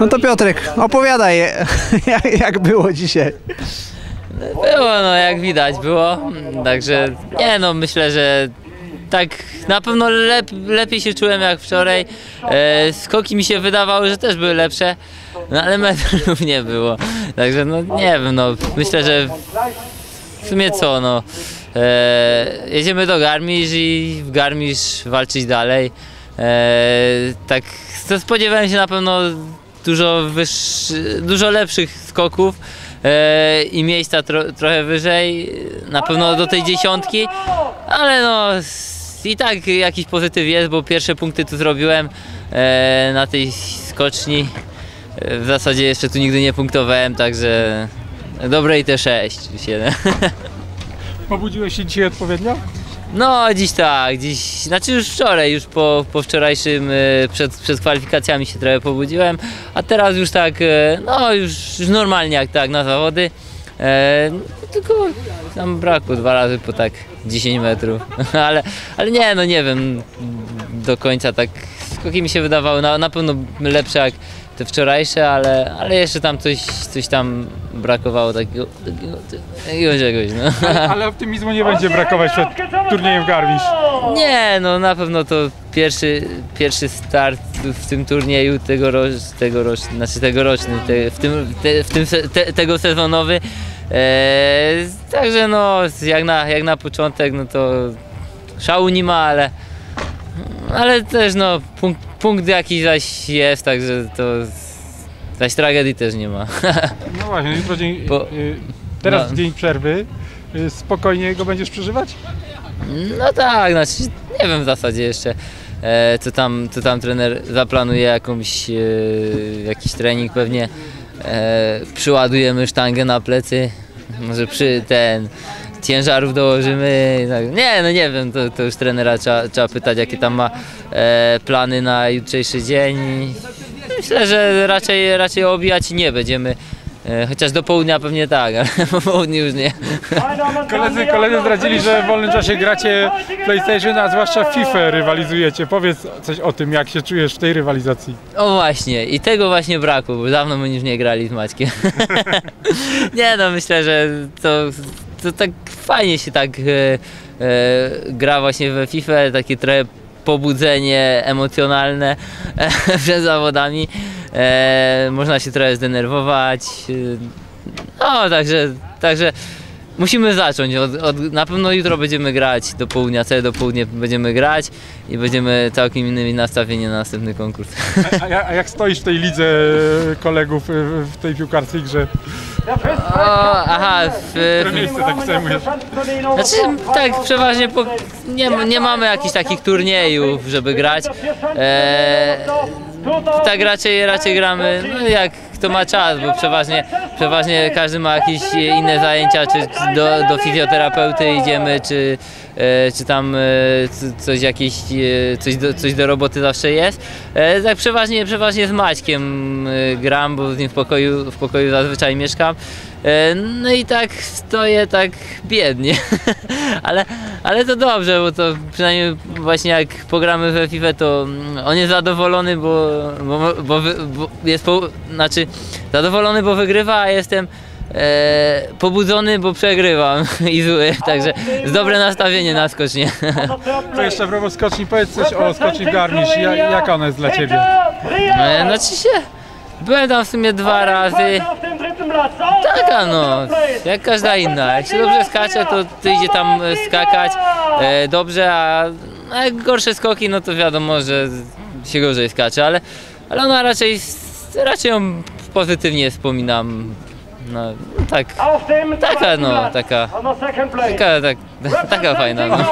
No to Piotrek, opowiadaj, jak, było dzisiaj. Było, no jak widać było. Także nie no, myślę, że tak na pewno lep, lepiej się czułem jak wczoraj. E, skoki mi się wydawały, że też były lepsze, no ale metrów nie było. Także no nie wiem, no myślę, że w sumie co, no e, jedziemy do Garmisch i w Garmisch walczyć dalej. E, tak spodziewałem się na pewno dużo wyższy, dużo lepszych skoków e, i miejsca tro, trochę wyżej, na pewno do tej dziesiątki, ale no i tak jakiś pozytyw jest, bo pierwsze punkty tu zrobiłem e, na tej skoczni. E, W zasadzie jeszcze tu nigdy nie punktowałem, także dobre i te 6, 7. Pobudziłeś się dzisiaj odpowiednio? No, dziś tak, dziś, znaczy już wczoraj, już po, po wczorajszym, e, przed, przed kwalifikacjami się trochę pobudziłem, a teraz już tak, e, no już, już normalnie jak tak na zawody, e, tylko tam brakło dwa razy po tak 10 metrów, ale, ale nie, no nie wiem do końca tak, skoki mi się wydawały na, na pewno lepsze jak te wczorajsze, ale, ale jeszcze tam coś, coś tam brakowało takiego, takiego, takiego czegoś, no. Ale, ale optymizmu nie będzie brakować przed turniejem w Garmisch. Nie, no na pewno to pierwszy, pierwszy start w tym turnieju tegoroczny, tegoroczny znaczy tegoroczny, te, w tym, te, w tym se, te, tego sezonowy. Eee, także no jak na, jak na początek no to szału nie ma, ale, ale też no punkt, punkt jakiś zaś jest, także to zaś tragedii też nie ma. No właśnie, jutro dzień, Bo- y, teraz no. dzień przerwy. Y, Spokojnie go będziesz przeżywać? No tak, znaczy nie wiem w zasadzie jeszcze, e, co, tam, co tam trener zaplanuje, jakąś, e, jakiś trening pewnie. E, przyładujemy sztangę na plecy, może przy ten ciężarów dołożymy. tak. Nie, no nie wiem, to, to już trenera trzeba, trzeba pytać, jakie tam ma e, plany na jutrzejszy dzień. Myślę, że raczej, raczej obijać nie będziemy. E, chociaż do południa pewnie tak, ale po południu już nie. Koledzy, koledzy zdradzili, że w wolnym czasie gracie PlayStation, a zwłaszcza FIFA rywalizujecie. Powiedz coś o tym, jak się czujesz w tej rywalizacji. O właśnie, i tego właśnie brakło, bo dawno my już nie grali z Maćkiem. nie no, myślę, że to, to tak fajnie się tak e, e, gra właśnie we FIFA, takie trochę pobudzenie emocjonalne e, przed zawodami. E, można się trochę zdenerwować. E, no, także, także musimy zacząć. Od, od, na pewno jutro będziemy grać do południa, całe do południa będziemy grać i będziemy całkiem innymi nastawieni na następny konkurs. A, a, a jak stoisz w tej lidze kolegów y, w tej piłkarskiej grze? O, aha, w, Które miejsce tak zajmujesz? Znaczy, tak, przeważnie po, nie, nie mamy jakichś takich turniejów, żeby grać. E, tak raczej, raczej gramy, no jak kto ma czas, bo przeważnie, przeważnie każdy ma jakieś inne zajęcia, czy do, do fizjoterapeuty idziemy, czy, e, czy tam e, coś jakieś, e, coś do, coś do roboty zawsze jest. Tak przeważnie, przeważnie z Maćkiem gram, bo z nim w pokoju, w pokoju zazwyczaj mieszkam. E, No i tak stoję tak biednie, ale, ale to dobrze, bo to przynajmniej właśnie jak pogramy we FIFA, to mm, on jest zadowolony, bo, bo, bo, bo jest po, znaczy zadowolony, bo wygrywa, a jestem e, pobudzony, bo przegrywam i zły, także z dobre nastawienie na skocznie. To jeszcze a propos skoczni, powiedz coś o skoczni w Garmisch. Ja, jaka ona jest dla Ciebie? E, Znaczy się, byłem tam w sumie dwa razy. Taka no, jak każda inna. Jak się dobrze skacze, to, to idzie tam e, skakać e, dobrze, a, a jak gorsze skoki, no to wiadomo, że się gorzej skacze, ale, ale ona raczej, raczej ją pozytywnie wspominam. No, tak, taka no, taka, taka, tak, taka fajna. No.